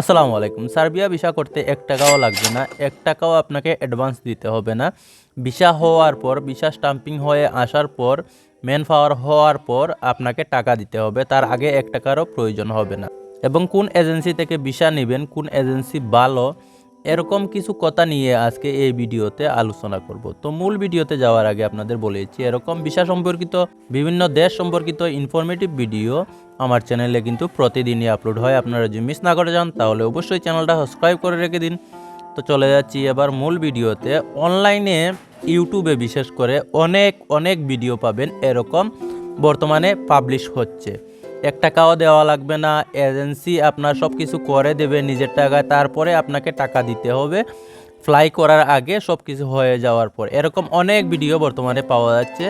আসসালামু আলাইকুম। Serbia visa করতে এক টাকাও লাগবে না, এক টাকাও আপনাকে অ্যাডভান্স দিতে হবে না। ভিসা হওয়ার পর, ভিসা স্টাম্পিং হয়ে আসার পর ম্যান পাওয়ার হওয়ার পর আপনাকে টাকা দিতে হবে, তার আগে এক টাকারও প্রয়োজন হবে না। এবং কোন এজেন্সি থেকে ভিসা নেবেন, কোন এজেন্সি ভালো এরকম কিছু কথা নিয়ে আজকে এই ভিডিওতে আলোচনা করব। তো মূল ভিডিওতে যাওয়ার আগে আপনাদের বলেছি এরকম ভিসা সম্পর্কিত, বিভিন্ন দেশ সম্পর্কিত ইনফরমেটিভ ভিডিও আমার চ্যানেলে কিন্তু প্রতিদিনই আপলোড হয়। আপনারা যদি মিস না করে যান, তাহলে অবশ্যই চ্যানেলটা সাবস্ক্রাইব করে রেখে দিন। তো চলে যাচ্ছি এবার মূল ভিডিওতে। অনলাইনে ইউটিউবে বিশেষ করে অনেক অনেক ভিডিও পাবেন। এরকম বর্তমানে পাবলিশ হচ্ছে। এক টাকাও দেওয়া লাগবে না। এজেন্সি আপনার সব কিছু করে দেবে নিজের টাকায়, তারপরে আপনাকে টাকা দিতে হবে। ফ্লাই করার আগে সব কিছু হয়ে যাওয়ার পর। এরকম অনেক ভিডিও বর্তমানে পাওয়া যাচ্ছে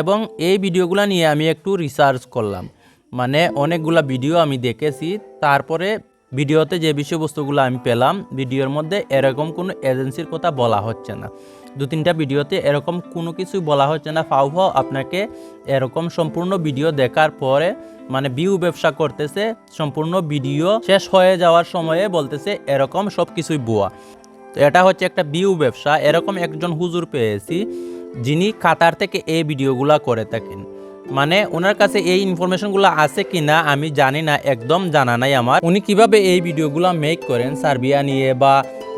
এবং এই ভিডিওগুলো নিয়ে আমি একটু রিসার্চ করলাম। মানে অনেকগুলা ভিডিও আমি দেখেছি। তারপরে ভিডিওতে যে বিষয়বস্তুগুলো আমি পেলাম, ভিডিওর মধ্যে এরকম কোনো এজেন্সির কথা বলা হচ্ছে না। দু তিনটা ভিডিওতে এরকম কোনো কিছু বলা হচ্ছে না। ফাউ ফাও আপনাকে এরকম সম্পূর্ণ ভিডিও দেখার পরে মানে বিউ ব্যবসা করতেছে, সম্পূর্ণ ভিডিও শেষ হয়ে যাওয়ার সময়ে বলতেছে এরকম সব কিছুই বুয়া তো এটা হচ্ছে একটা বিউ ব্যবসা। এরকম একজন হুজুর পেয়েছি, যিনি কাতার থেকে এই ভিডিওগুলা করে থাকেন। মানে ওনার কাছে এই ইনফরমেশনগুলো আছে কি না আমি জানি না, একদম জানা নাই আমার। উনি কীভাবে এই ভিডিওগুলো মেক করেন, সার্বিয়া নিয়ে বা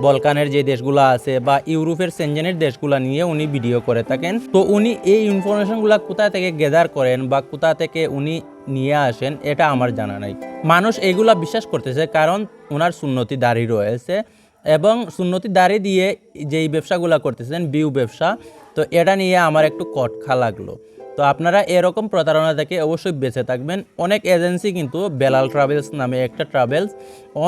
বলকানের যে দেশগুলো আছে বা ইউরোপের সেনজেনের দেশগুলো নিয়ে উনি ভিডিও করে থাকেন। তো উনি এই ইনফরমেশনগুলো কোথা থেকে গেদার করেন বা কোথা থেকে উনি নিয়ে আসেন, এটা আমার জানা নাই। মানুষ এইগুলা বিশ্বাস করতেছে কারণ ওনার সুন্নতি দাঁড়ি রয়েছে এবং সুন্নতি দাঁড়ি দিয়ে যেই ব্যবসাগুলো করতেছেন, বিউ ব্যবসা, তো এটা নিয়ে আমার একটু কটখা লাগল। তো আপনারা এরকম প্রতারণা থেকে অবশ্যই বেঁচে থাকবেন। অনেক এজেন্সি কিন্তু বেলাল ট্রাভেলস নামে একটা ট্রাভেলস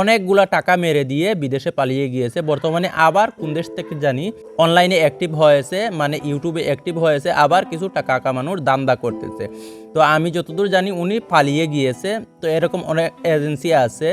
অনেকগুলা টাকা মেরে দিয়ে বিদেশে পালিয়ে গিয়েছে। বর্তমানে আবার কোন দেশ থেকে জানি অনলাইনে অ্যাক্টিভ হয়েছে মানে ইউটিউবে অ্যাক্টিভ হয়েছে, আবার কিছু টাকা কামানোর দান্দা করতেছে। তো আমি যতদূর জানি উনি পালিয়ে গিয়েছে। তো এরকম অনেক এজেন্সি আছে।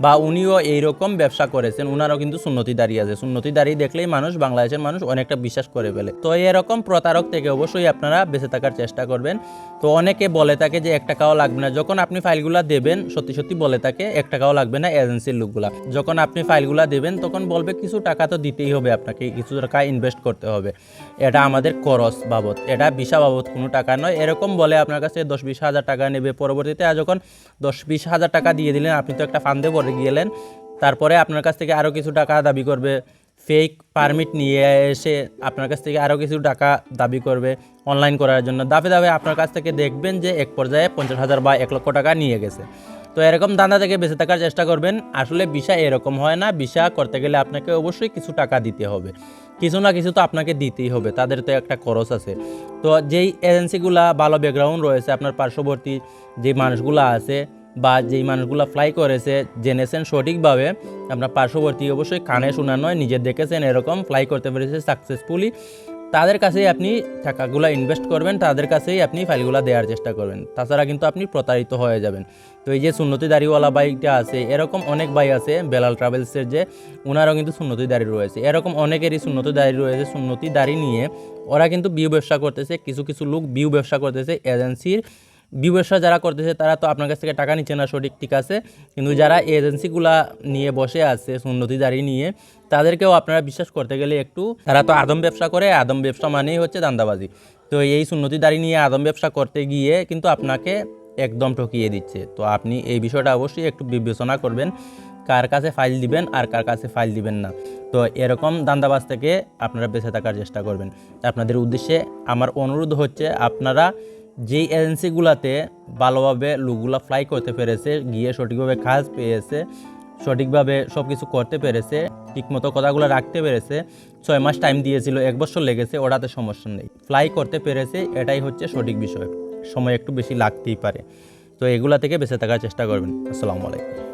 বা উনিও এইরকম ব্যবসা করেছেন, উনারও কিন্তু সুন্নতি দাঁড়িয়ে আছে। সুন্নতি দাঁড়িয়ে দেখলেই মানুষ, বাংলাদেশের মানুষ অনেকটা বিশ্বাস করে ফেলে। তো এরকম প্রতারক থেকে অবশ্যই আপনারা বেঁচে থাকার চেষ্টা করবেন। তো অনেকে বলে থাকে যে এক টাকাও লাগবে না। যখন আপনি ফাইলগুলো দেবেন, সত্যি সত্যি বলে থাকে, এক টাকাও লাগবে না এজেন্সির লোকগুলা। যখন আপনি ফাইলগুলো দেবেন, তখন বলবে কিছু টাকা তো দিতেই হবে আপনাকে, কিছু টাকা ইনভেস্ট করতে হবে। এটা আমাদের করস বাবদ। এটা বিশা বাবদ কোনো টাকা নয়। এরকম বলে আপনার কাছে দশ বিশ হাজার টাকা নেবে। পরবর্তীতে আর যখন দশ বিশ হাজার টাকা দিয়ে দিলেন, আপনি তো একটা ফান্ডে পরে গেলেন। তারপরে আপনার কাছ থেকে আরও কিছু টাকা দাবি করবে। ফেক পারমিট নিয়ে এসে আপনার কাছ থেকে আরও কিছু টাকা দাবি করবে অনলাইন করার জন্য। দাবে দাবে আপনার কাছ থেকে দেখবেন যে এক পর্যায়ে পঞ্চাশ হাজার বা এক লক্ষ টাকা নিয়ে গেছে। তো এরকম দান্দা থেকে বেঁচে থাকার চেষ্টা করবেন। আসলে ভিসা এরকম হয় না। ভিসা করতে গেলে আপনাকে অবশ্যই কিছু টাকা দিতে হবে। কিছু না কিছু তো আপনাকে দিতেই হবে। তাদের তো একটা খরচ আছে। তো যেই এজেন্সিগুলা ভালো ব্যাকগ্রাউন্ড রয়েছে, আপনার পার্শ্ববর্তী যে মানুষগুলো আছে বা যেই মানুষগুলো ফ্লাই করেছে, জেনেছেন সঠিকভাবে আপনার পার্শ্ববর্তী অবশ্যই কানে শোনা নয়, নিজে দেখেছেন এরকম ফ্লাই করতে পেরেছে সাকসেসফুলি তাদের কাছেই আপনি টাকাগুলো ইনভেস্ট করবেন, তাদের কাছেই আপনি ফাইলগুলো দেওয়ার চেষ্টা করবেন। তাছাড়া কিন্তু আপনি প্রতারিত হয়ে যাবেন। তো এই যে সুন্নতি দাড়িওয়ালা বাইকটা আছে, এরকম অনেক বাই আছে, বেলাল ট্রাভেলসের যে ওনারও কিন্তু সুন্নতি দাড়ি রয়েছে। এরকম অনেকেরই সুন্নতি দাড়ি রয়েছে সুন্নতি দাড়ি নিয়ে ওরা কিন্তু বিউ ব্যবসা করতেছে, কিছু কিছু লোক বিউ ব্যবসা করতেছে এজেন্সির ব্যবসা যারা করতেছে তারা তো আপনার কাছ থেকে টাকা নিচ্ছে না সঠিক ঠিক আছে। কিন্তু যারা এজেন্সিগুলা নিয়ে বসে আছে সুন্নতি দাঁড়িয়ে নিয়ে তাদেরকেও আপনারা বিশ্বাস করতে গেলে একটু তারা তো আদম ব্যবসা করে আদম ব্যবসা মানেই হচ্ছে দান্দাবাজি। তো এই সুন্নতি দাঁড়িয়ে নিয়ে আদম ব্যবসা করতে গিয়ে কিন্তু আপনাকে একদম ঠকিয়ে দিচ্ছে। তো আপনি এই বিষয়টা অবশ্যই একটু বিবেচনা করবেন কার কাছে ফাইল দিবেন আর কার কাছে ফাইল দিবেন না। তো এরকম দান্দাবাজ থেকে আপনারা বেঁচে থাকার চেষ্টা করবেন। আপনাদের উদ্দেশ্যে আমার অনুরোধ হচ্ছে আপনারা যেই এজেন্সিগুলোতে ভালোভাবে লুকগুলো ফ্লাই করতে পেরেছে, গিয়ে সঠিকভাবে কাজ পেয়েছে, সঠিকভাবে সব কিছু করতে পেরেছে, ঠিকমতো কথাগুলো রাখতে পেরেছে, ছয় মাস টাইম দিয়েছিল, এক বছর লেগেছে ওটাতে সমস্যা নেই। ফ্লাই করতে পেরেছে, এটাই হচ্ছে সঠিক বিষয়। সময় একটু বেশি লাগতেই পারে। তো এগুলা থেকে বেঁচে থাকার চেষ্টা করবেন। আসসালামু আলাইকুম।